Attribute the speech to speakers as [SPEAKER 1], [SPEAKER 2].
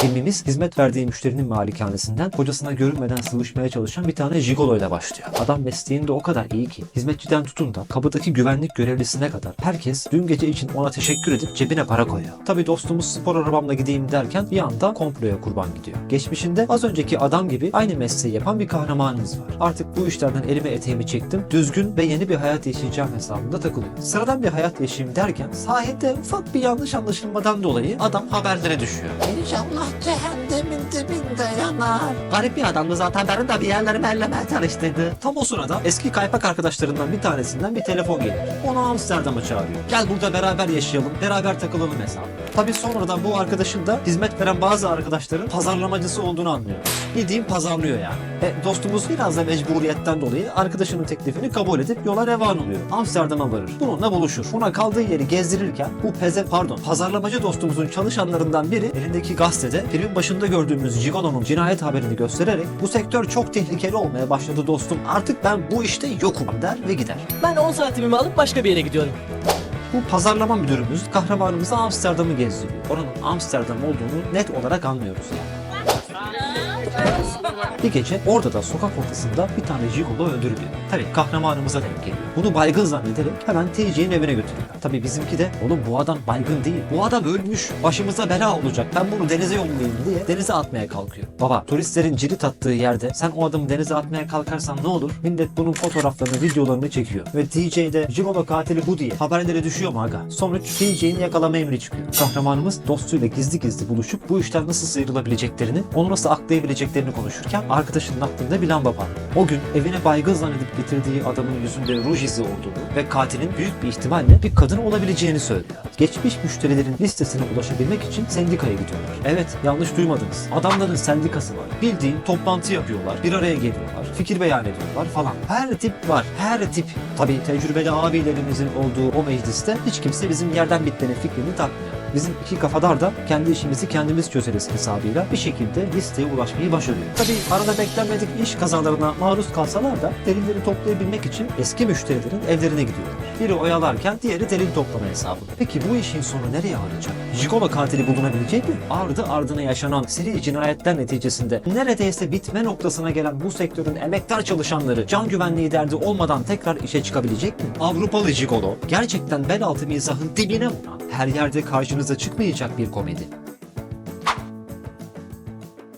[SPEAKER 1] Filmimiz hizmet verdiği müşterinin malikanesinden kocasına görünmeden sıvışmaya çalışan bir tane jigoloyla başlıyor. Adam mesleğinde o kadar iyi ki hizmetçiden tutun da kapıdaki güvenlik görevlisine kadar herkes dün gece için ona teşekkür edip cebine para koyuyor. Tabi dostumuz spor arabamla gideyim derken bir anda komploya kurban gidiyor. Geçmişinde az önceki adam gibi aynı mesleği yapan bir kahramanımız var. Artık bu işlerden elime eteğimi çektim. Düzgün ve yeni bir hayat yaşayacağım hesabında takılıyor. Sıradan bir hayat yaşayayım derken sahilde ufak bir yanlış anlaşılmadan dolayı adam haberlere düşüyor.
[SPEAKER 2] İnşallah cehennemin dibinde yanar. Garip bir adamdı zaten benim de bir yerlerimi ellemeye çalıştıydı.
[SPEAKER 1] Tam o sırada eski kaypak arkadaşlarından bir tanesinden bir telefon geliyor. Onu Amsterdam'a çağırıyor. Gel burada beraber yaşayalım, beraber takılalım hesabı. Tabii sonradan bu arkadaşın da hizmet veren bazı arkadaşların pazarlamacısı olduğunu anlıyor. Bildiğin pazarlıyor yani. E, dostumuz biraz da mecburiyetten dolayı arkadaşının teklifini kabul edip yola revan oluyor. Amsterdam'a varır. Bununla buluşur. Ona kaldığı yeri gezdirirken bu peze pardon pazarlamacı dostumuzun çalışanlarından biri elindeki gazetede filmin başında gördüğümüz Gigolo'nun cinayet haberini göstererek bu sektör çok tehlikeli olmaya başladı dostum. Artık ben bu işte yokum der ve gider.
[SPEAKER 3] Ben 10 saatimi alıp başka bir yere gidiyorum.
[SPEAKER 1] Bu pazarlama müdürümüz kahramanımıza Amsterdam'ı gezdiriyor. Oranın Amsterdam olduğunu net olarak anlıyoruz yani. Oh, Bir gece orada da sokak ortasında bir tane jigolo öldürülüyor. Tabii kahramanımıza denk geliyor. Bunu baygın zannederek hemen TC'nin evine götürüyor. Tabii bizimki de oğlum bu adam baygın değil. Bu adam ölmüş. Başımıza bela olacak. Ben bunu denize yollayayım diye denize atmaya kalkıyor. Baba turistlerin cirit attığı yerde sen o adamı denize atmaya kalkarsan ne olur? Millet bunun fotoğraflarını, videolarını çekiyor. Ve TC'de jigolo katili bu diye haberlere düşüyor mu aga? Sonuç TC'nin yakalama emri çıkıyor. Kahramanımız dostuyla gizli gizli buluşup bu işten nasıl sıyrılabileceklerini, onu nasıl aklayabileceklerini konuşurken arkadaşının aklında bir lamba parlıyor. O gün evine baygın zannedip getirdiği adamın yüzünde ruj izi olduğunu ve katilin büyük bir ihtimalle bir kadın olabileceğini söylüyor. Geçmiş müşterilerin listesine ulaşabilmek için sendikaya gidiyorlar. Evet yanlış duymadınız. Adamların sendikası var. Bildiğin toplantı yapıyorlar, bir araya geliyorlar, fikir beyan ediyorlar falan. Her tip var, her tip. Tabii tecrübeli abilerimizin olduğu o mecliste hiç kimse bizim yerden bitmenin fikrini takmıyor. Bizim iki kafadar da kendi işimizi kendimiz çözeriz hesabıyla bir şekilde listeye ulaşmayı başarıyor. Tabii arada beklenmedik iş kazalarına maruz kalsalar da delilleri toplayabilmek için eski müşterilerin evlerine gidiyorlar. Biri oyalarken diğeri delil toplama hesabı. Peki bu işin sonu nereye varacak? Jigolo katili bulunabilecek mi? Ardı ardına yaşanan seri cinayetler neticesinde neredeyse bitme noktasına gelen bu sektörün emektar çalışanları can güvenliği derdi olmadan tekrar işe çıkabilecek mi? Avrupalı Jigolo gerçekten bel altı mizahın dibine vuran her yerde karşınıza çıkmayacak bir komedi.